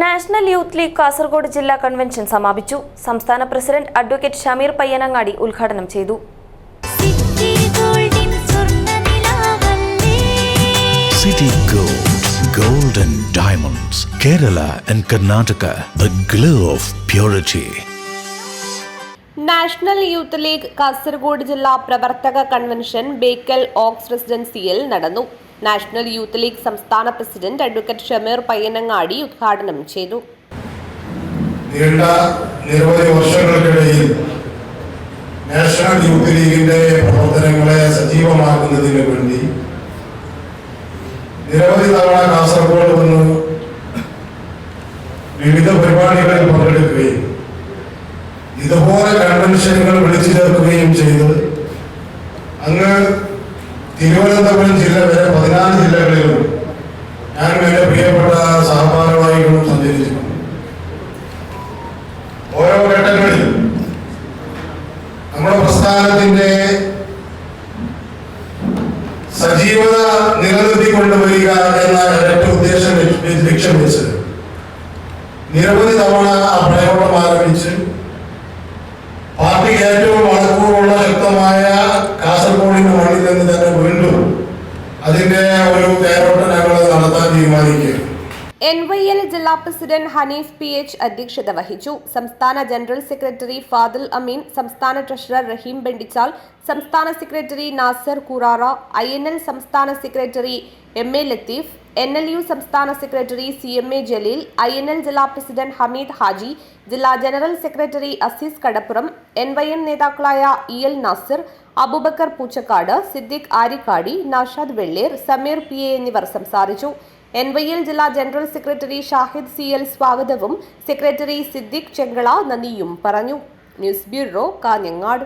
National youth league Kasaragod ജില്ലാ convention സമാപിച്ചു. സംസ്ഥാന പ്രസിഡന്റ് അഡ്വക്കേറ്റ് ഷമീർ പയ്യനങ്ങാടി ഉദ്ഘാടനം ചെയ്തു. City Gold, Gold and Diamonds, Kerala and Karnataka, the glow of purity. National youth league Kasaragod ജില്ലാ പ്രവർത്തക convention Bekal aux റെസിഡൻസിയിൽ നടന്നു. നാഷണൽ യൂത്ത് ലീഗ് സംസ്ഥാന പ്രസിഡന്റ് അഡ്വക്കേറ്റ് ഷമീർ പയ്യനങ്ങാടി ഉദ്ഘാടനം ചെയ്തു. നീണ്ട നിരവധി വർഷങ്ങൾക്കിടയിൽ നാഷണൽ യൂത്ത് ലീഗിന്റെ പ്രവർത്തനങ്ങളെ സജീവമാക്കുന്നതിന് വേണ്ടി നിരവധി തവണ കാസർഗോഡ് വന്ന് വിവിധ പരിപാടികളിൽ പങ്കെടുക്കുകയും ഇതുപോലെ കൺവെൻഷനുകൾ വിളിച്ചു ചേർക്കുകയും ചെയ്ത് അങ്ങ് തിരുവനന്തപുരം ജില്ല വരെ നമ്മുടെ പ്രസ്ഥാനത്തിന്റെ സജീവത നിലനിർത്തിക്കൊണ്ടുവരിക എന്ന ഒരൊറ്റ ഉദ്ദേശം ലക്ഷ്യം വെച്ചത്. നിരവധി തവണ ആ പ്രയോഗം ആരംഭിച്ച് പാർട്ടിക്ക് ഏറ്റവും വളക്കൂറുള്ള ശക്തമായ കാസർഗോഡിന്റെ മണ്ണിൽ നിന്ന് തന്നെ വീണ്ടും അതിന്റെ ഒരു എൻ വൈ എൽ ജില്ലാ പ്രസിഡന്റ് ഹനീഫ് പി എച്ച് അധ്യക്ഷത വഹിച്ചു. സംസ്ഥാന ജനറൽ സെക്രട്ടറി ഫാദിൽ അമീൻ സംസ്ഥാന ട്രഷറർ റഹീം ബെണ്ടിച്ചാൽ സംസ്ഥാന secretary Nasar Kurara I N L സംസ്ഥാന secretary M A Latheef N L U സംസ്ഥാന secretary C M A Jaleel I N L ജില്ലാ പ്രസിഡന്റ് ഹമീദ് ഹാജി ജില്ലാ general secretary Azeez Kadappuram N Y M നേതാക്കളായ E L Nasir Abubakar Poochakkad Siddique Arikkady Nashad Vellar Sameer P A എന്നിവർ സംസാരിച്ചു. N Y L ജില്ലാ general secretary Shahid C L സ്വാഗതവും secretary Siddique Chengala നന്ദിയും പറഞ്ഞു. News bureau Kanhangad.